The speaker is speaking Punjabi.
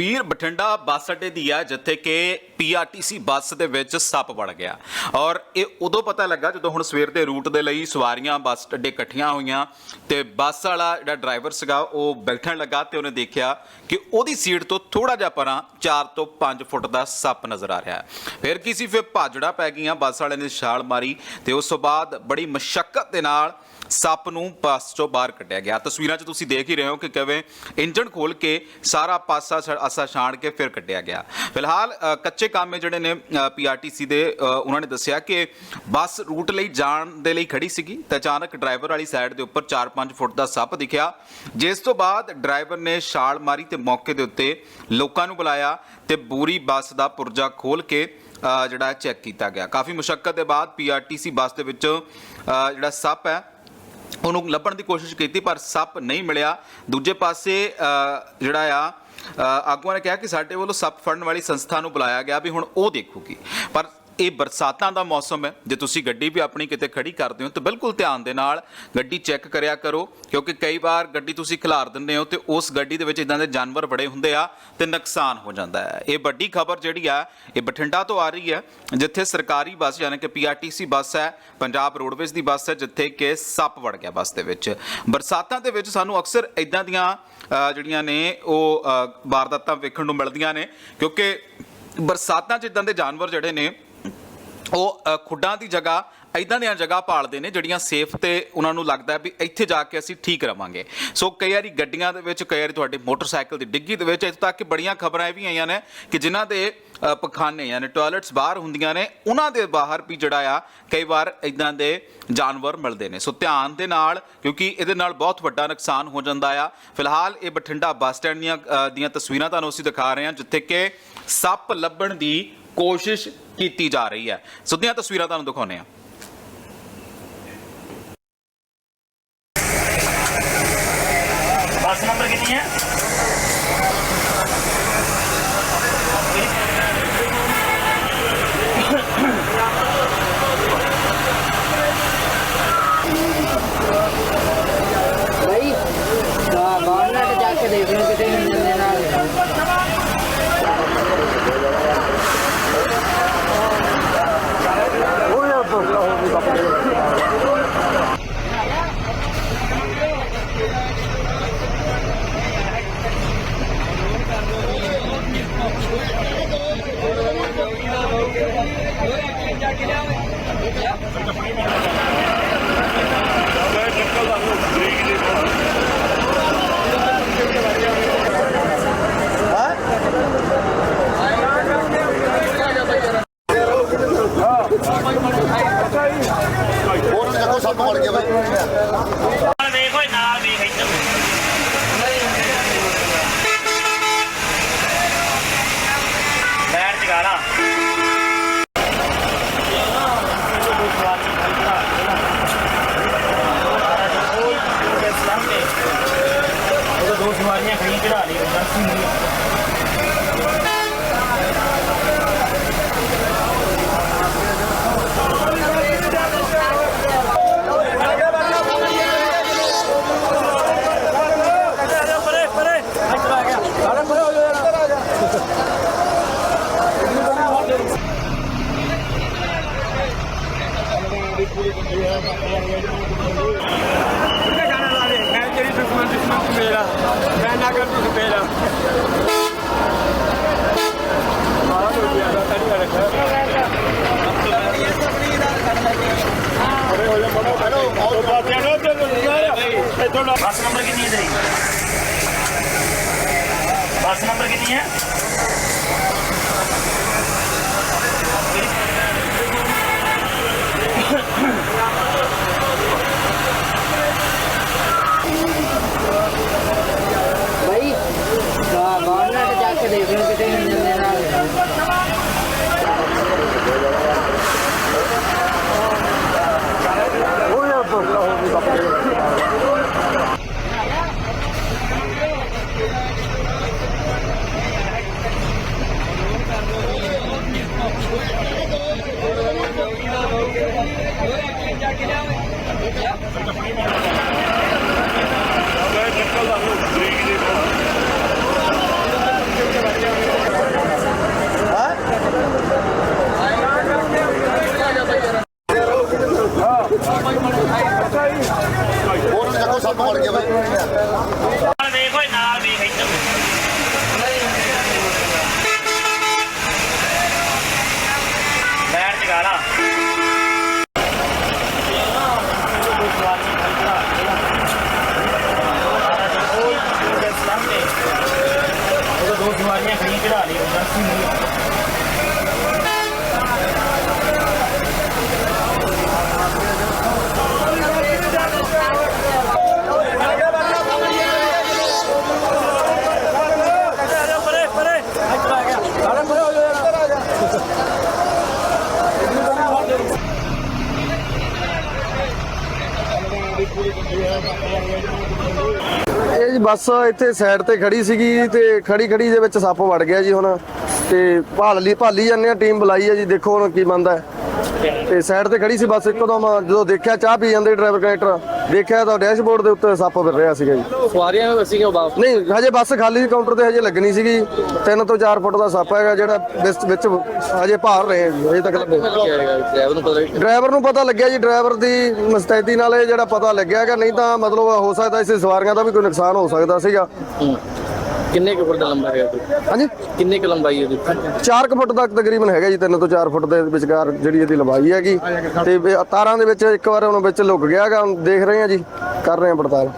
ਪੀਰ ਬਠਿੰਡਾ ਬੱਸ ਅੱਡੇ ਦੀ ਆ, ਜਿੱਥੇ ਕਿ ਪੀਆਰਟੀਸੀ ਬੱਸ ਦੇ ਵਿੱਚ ਸੱਪ ਵੜ ਗਿਆ। ਔਰ ਇਹ ਉਦੋਂ ਪਤਾ ਲੱਗਾ ਜਦੋਂ ਹੁਣ ਸਵੇਰ ਦੇ ਰੂਟ ਦੇ ਲਈ ਸਵਾਰੀਆਂ ਬੱਸ ਅੱਡੇ ਇਕੱਠੀਆਂ ਹੋਈਆਂ ਤੇ ਬੱਸ ਵਾਲਾ ਜਿਹੜਾ ਡਰਾਈਵਰ ਸੀਗਾ, ਉਹ ਬੈਠਣ ਲੱਗਾ ਤੇ ਉਹਨੇ ਦੇਖਿਆ ਕਿ ਉਹਦੀ ਸੀਟ ਤੋਂ ਥੋੜਾ ਜਿਹਾ ਪਰਾਂ 4 ਤੋਂ 5 ਫੁੱਟ ਦਾ ਸੱਪ ਨਜ਼ਰ ਆ ਰਿਹਾ ਫਿਰ ਕੀ ਸੀ, ਫਿਰ ਭਾਜੜਾ ਪੈ ਗਈਆਂ, ਬੱਸ ਵਾਲੇ ਨੇ ਛਾਲ ਮਾਰੀ ਤੇ ਉਸ ਤੋਂ ਬਾਅਦ ਬੜੀ ਮਸ਼ੱਕਤ ਦੇ ਨਾਲ ਸੱਪ ਨੂੰ ਬੱਸ ਚੋਂ ਬਾਹਰ ਕੱਢਿਆ ਗਿਆ। ਤਸਵੀਰਾਂ 'ਚ ਤੁਸੀਂ ਦੇਖ ਹੀ ਰਹੇ ਹੋ ਕਿ ਕਿਵੇਂ ਇੰਜਣ ਖੋਲ ਕੇ ਸਾਰਾ ਪਾਸਾ ਪਾਸਾ ਛਾਣ ਕੇ ਫਿਰ ਕੱਢਿਆ ਗਿਆ। ਫਿਲਹਾਲ ਕੱਚੇ ਕਾਮੇ ਜਿਹੜੇ ਨੇ ਪੀਆਰਟੀਸੀ ਦੇ ਉਹਨਾਂ ਨੇ ਦੱਸਿਆ ਕਿ ਬੱਸ ਰੂਟ ਲਈ ਜਾਣ ਦੇ ਲਈ ਖੜੀ ਸੀਗੀ ਤੇ ਅਚਾਨਕ ਡਰਾਈਵਰ ਵਾਲੀ ਸਾਈਡ ਦੇ ਉੱਪਰ 4-5 ਫੁੱਟ ਦਾ ਸੱਪ ਦਿਖਿਆ। ਜਿਸ ਤੋਂ ਬਾਅਦ ਡਰਾਈਵਰ ਨੇ ਛਾਲ ਮਾਰੀ ਤੇ ਮੌਕੇ ਦੇ ਉੱਤੇ ਲੋਕਾਂ ਨੂੰ ਬੁਲਾਇਆ ਤੇ ਪੂਰੀ ਬੱਸ ਦਾ ਪੁਰਜਾ ਖੋਲ ਕੇ ਜਿਹੜਾ ਚੈੱਕ ਕੀਤਾ ਗਿਆ। ਕਾਫੀ ਮੁਸ਼ਕਲ ਦੇ ਬਾਅਦ ਪੀਆਰਟੀਸੀ ਬੱਸ ਦੇ ਵਿੱਚ ਜਿਹੜਾ ਸੱਪ ਹੈ, ਉਹਨੂੰ ਲੱਭਣ ਦੀ ਕੋਸ਼ਿਸ਼ ਕੀਤੀ ਪਰ ਸੱਪ ਨਹੀਂ ਮਿਲਿਆ। ਦੂਜੇ ਪਾਸੇ ਜਿਹੜਾ ਆ ਆਗੂਆਂ ਨੇ ਕਿਹਾ ਕਿ ਸਾਡੇ ਵੱਲੋਂ ਸੱਪ ਫੜਨ ਵਾਲੀ ਸੰਸਥਾ ਨੂੰ ਬੁਲਾਇਆ ਗਿਆ ਵੀ ਹੁਣ ਉਹ ਦੇਖੂਗੀ। ਪਰ ਇਹ ਬਰਸਾਤਾਂ ਦਾ ਮੌਸਮ ਹੈ। ਜੇ ਤੁਸੀਂ ਗੱਡੀ ਵੀ ਆਪਣੀ ਕਿਤੇ ਖੜੀ ਕਰਦੇ ਹੋ ਤਾਂ ਬਿਲਕੁਲ ਧਿਆਨ ਦੇ ਨਾਲ ਗੱਡੀ ਚੈੱਕ ਕਰਿਆ ਕਰੋ, ਕਿਉਂਕਿ ਕਈ ਵਾਰ ਗੱਡੀ ਤੁਸੀਂ ਖਿਲਾਰ ਦਿੰਦੇ ਹੋ ਤੇ ਉਸ ਗੱਡੀ ਦੇ ਵਿੱਚ ਇਦਾਂ ਦੇ ਜਾਨਵਰ ਬੜੇ ਹੁੰਦੇ ਆ ਤੇ ਨੁਕਸਾਨ ਹੋ ਜਾਂਦਾ ਹੈ। ਇਹ ਵੱਡੀ ਖਬਰ ਜਿਹੜੀ ਆ, ਇਹ ਬਠਿੰਡਾ ਤੋਂ ਆ ਰਹੀ ਹੈ, ਜਿੱਥੇ ਸਰਕਾਰੀ ਬੱਸ ਯਾਨੀ ਕਿ ਪੀਆਰਟੀਸੀ ਬੱਸ ਹੈ, ਪੰਜਾਬ ਰੋਡਵੇਜ਼ ਦੀ ਬੱਸ ਹੈ, ਜਿੱਥੇ ਕਿ ਸੱਪ ਵੜ ਗਿਆ ਬੱਸ ਦੇ ਵਿੱਚ। ਬਰਸਾਤਾਂ ਦੇ ਵਿੱਚ ਸਾਨੂੰ ਅਕਸਰ ਇਦਾਂ ਦੀਆਂ ਜਿਹੜੀਆਂ ਨੇ ਉਹ ਵਾਰਦਾਤਾਂ ਵੇਖਣ ਨੂੰ ਮਿਲਦੀਆਂ ਨੇ। ਕਿਉਂਕਿ ਬਰਸਾਤਾਂ 'ਚ ਇਦਾਂ ਦੇ ਜਾਨਵਰ ਜਿਹੜੇ ਨੇ, ਉਹ ਖੁੱਡਾਂ ਦੀ ਜਗ੍ਹਾ ਇਦਾਂ ਦੀਆਂ ਜਗ੍ਹਾ ਭਾਲਦੇ ਨੇ ਜਿਹੜੀਆਂ ਸੇਫ ਤੇ ਉਹਨਾਂ ਨੂੰ ਲੱਗਦਾ ਵੀ ਇੱਥੇ ਜਾ ਕੇ ਅਸੀਂ ਠੀਕ ਰਵਾਂਗੇ। ਸੋ ਕਈ ਵਾਰੀ ਗੱਡੀਆਂ ਦੇ ਵਿੱਚ, ਕਈ ਵਾਰੀ ਤੁਹਾਡੇ ਮੋਟਰਸਾਈਕਲ ਦੀ ਡਿੱਗੀ ਦੇ ਵਿੱਚ ਇੱਥੋਂ ਤੱਕ ਕਿ ਬੜੀਆਂ ਖਬਰਾਂ ਇਹ ਵੀ ਆਈਆਂ ਨੇ ਕਿ ਜਿਨ੍ਹਾਂ ਦੇ ਪਖਾਨੇ ਯਾਨੀ ਟਾਇਲਟਸ ਬਾਹਰ ਹੁੰਦੀਆਂ ਨੇ, ਉਹਨਾਂ ਦੇ ਬਾਹਰ ਵੀ ਜਿਹੜਾ ਆ, ਕਈ ਵਾਰ ਇਦਾਂ ਦੇ ਜਾਨਵਰ ਮਿਲਦੇ ਨੇ। ਸੋ ਧਿਆਨ ਦੇ ਨਾਲ, ਕਿਉਂਕਿ ਇਹਦੇ ਨਾਲ ਬਹੁਤ ਵੱਡਾ ਨੁਕਸਾਨ ਹੋ ਜਾਂਦਾ ਆ। ਫਿਲਹਾਲ ਇਹ ਬਠਿੰਡਾ ਬੱਸ ਸਟੈਂਡ ਦੀਆਂ ਦੀਆਂ ਤਸਵੀਰਾਂ ਤੁਹਾਨੂੰ ਅਸੀਂ ਦਿਖਾ ਰਹੇ ਹਾਂ, ਜਿੱਥੇ ਕਿ ਸੱਪ ਲੱਭਣ ਦੀ ਕੋਸ਼ਿਸ਼ ਕੀਤੀ ਜਾ ਰਹੀ ਹੈ। ਸਿੱਧੀਆਂ ਤਸਵੀਰਾਂ ਤੁਹਾਨੂੰ ਦਿਖਾਉਂਦੇ ਹਾਂ। ਬੱਸ ਨੰਬਰ ਕਿੰਨੀ ਹੈ ਭਾਈ ਬਾਹਰ ਜਾ ਕੇ ਦੇਖ ਲਓ ਕਿਤੇ ਇੰਜਨ ਦੇ ਨਾਲ ਉਹਨਾਂ ਨੇ ਦੇਖੋ ਸੱਪ ਵੜ ਗਿਆ ਬਾਈ ਨਾਲ ਵੇਖ ਓਏ ਨਾਲ ਵੇਖ ਇੱਧਰ ਲੈਣ ਜਗਾ ਲਾ ਉਹ ਦੋ ਸਵਾਰੀਆਂ ਖੜੀਆਂ ਚੜਾ ਲਈ ਉਹਨਾਂ ਮੈਂ ਤੇਰੀ ਦੁਸ਼ਮਣ ਦੁਸ਼ਮਣ ਤੂੰ ਮੇਰਾ ਮੈਂ ਨਾ ਕਰ ਤੂੰ ਮੇਰਾ ਮਾਰਾ ਹੋ ਗਿਆ ਦਾ ਤੜੀ ਰੱਖਿਆ ਅਰੇ ਹੋ ਜਾ ਬੜਾ ਬੜਾ ਆਉ ਬਾਤਿਆਂ ਨਾ ਤੇ ਇੱਥੋਂ ਬੱਸ ਨੰਬਰ ਕਿੰਨੀ ਹੈ ਤੇਰੀ? ਬੱਸ ਨੰਬਰ ਕਿੰਨੀ ਹੈ? ਵੇਖੋ ਨਾਲ ਵੇਖ ਇੱਧਰ। ਲੈਟ ਜਗਾ ਲਾ। ਉਹ ਦੋ ਜਵਾਨੀਆਂ ਖੜੀ ਚੜਾ ਲਈ ਉਹਨਾਂ ਸੀ ਇਹ ਜੀ ਬੱਸ ਇੱਥੇ ਸਾਈਡ ਤੇ ਖੜੀ ਸੀਗੀ ਤੇ ਖੜੀ ਖੜੀ ਦੇ ਵਿੱਚ ਸੱਪ ਵੜ ਗਿਆ ਜੀ ਹੁਣ ਤੇ ਭਾਲ ਲਈ ਭਾਲੀ ਜਾਂਦੇ ਆ ਟੀਮ ਬੁਲਾਈ ਹੈ ਜੀ, ਦੇਖੋ ਹੁਣ ਕੀ ਬੰਦਾ ਤੇ ਸਾਈਡ ਤੇ ਖੜੀ ਸੀ ਬੱਸ, ਇੱਕਦਮ ਜਦੋਂ ਦੇਖਿਆ ਚਾਹ ਪੀ ਜਾਂਦੇ ਡਰਾਈਵਰ ਕਨੈਕਟਰ ਦੇਖਿਆ ਤਾਂ ਡੈਸ਼ਬੋਰਡ ਦੇ ਉੱਤੇ ਸੱਪ ਫਿਰ ਰਿਹਾ ਸੀਗਾ ਜੀ। ਸਵਾਰੀਆਂ ਸੀਗੀਆਂ ਵਾਪਸ? ਨਹੀਂ ਹਜੇ ਬੱਸ ਖਾਲੀ ਸੀ ਕਾਊਂਟਰ ਤੇ ਹਜੇ ਲੱਗਣੀ ਸੀਗੀ। 3 ਤੋਂ 4 ਫੁੱਟ ਦਾ ਸੱਪ ਹੈਗਾ ਜਿਹੜਾ ਵਿੱਚ ਵਿੱਚ ਹਜੇ ਭਾਰ ਰਹੇ ਆ ਜੀ ਹਜੇ ਤੱਕ ਲੱਭੇ। ਡਰਾਈਵਰ ਨੂੰ ਪਤਾ ਡਰਾਈਵਰ ਨੂੰ ਪਤਾ ਲੱਗਿਆ ਜੀ ਡਰਾਈਵਰ ਦੀ ਮਸਤੈਦੀ ਨਾਲ ਇਹ ਜਿਹੜਾ ਪਤਾ ਲੱਗਿਆ ਕਿ ਨਹੀਂ ਤਾਂ ਮਤਲਬ ਹੋ ਸਕਦਾ ਇਸ ਸਵਾਰੀਆਂ ਦਾ ਵੀ ਕੋਈ ਨੁਕਸਾਨ ਹੋ ਸਕਦਾ ਸੀਗਾ। ਕਿੰਨੇ ਕੁ ਫੁੱਟ ਦਾ ਲੰਬਾ ਹੈਗਾ ਕੋਈ? ਹਾਂਜੀ। ਕਿੰਨੇ ਕੁ ਲੰਬਾਈ ਉਹਦੀ 4 ਫੁੱਟ ਤੱਕ ਤਕਰੀਬਨ ਹੈਗਾ ਜੀ 3 ਤੋਂ 4 ਫੁੱਟ ਦੇ ਵਿਚਕਾਰ ਜਿਹੜੀ ਇਹਦੀ ਲੰਬਾਈ ਹੈਗੀ। ਤੇ ਤਾਰਾਂ ਦੇ ਵਿੱਚ ਇੱਕ ਵਾਰ ਹੁਣ ਵਿੱਚ ਲੁਕ ਗਿਆ ਹੈਗਾ ਹੁਣ ਦੇਖ ਰਹੇ ਹਾਂ ਜੀ ਕਰ ਰਹੇ ਹਾਂ ਪੜਤਾਲ।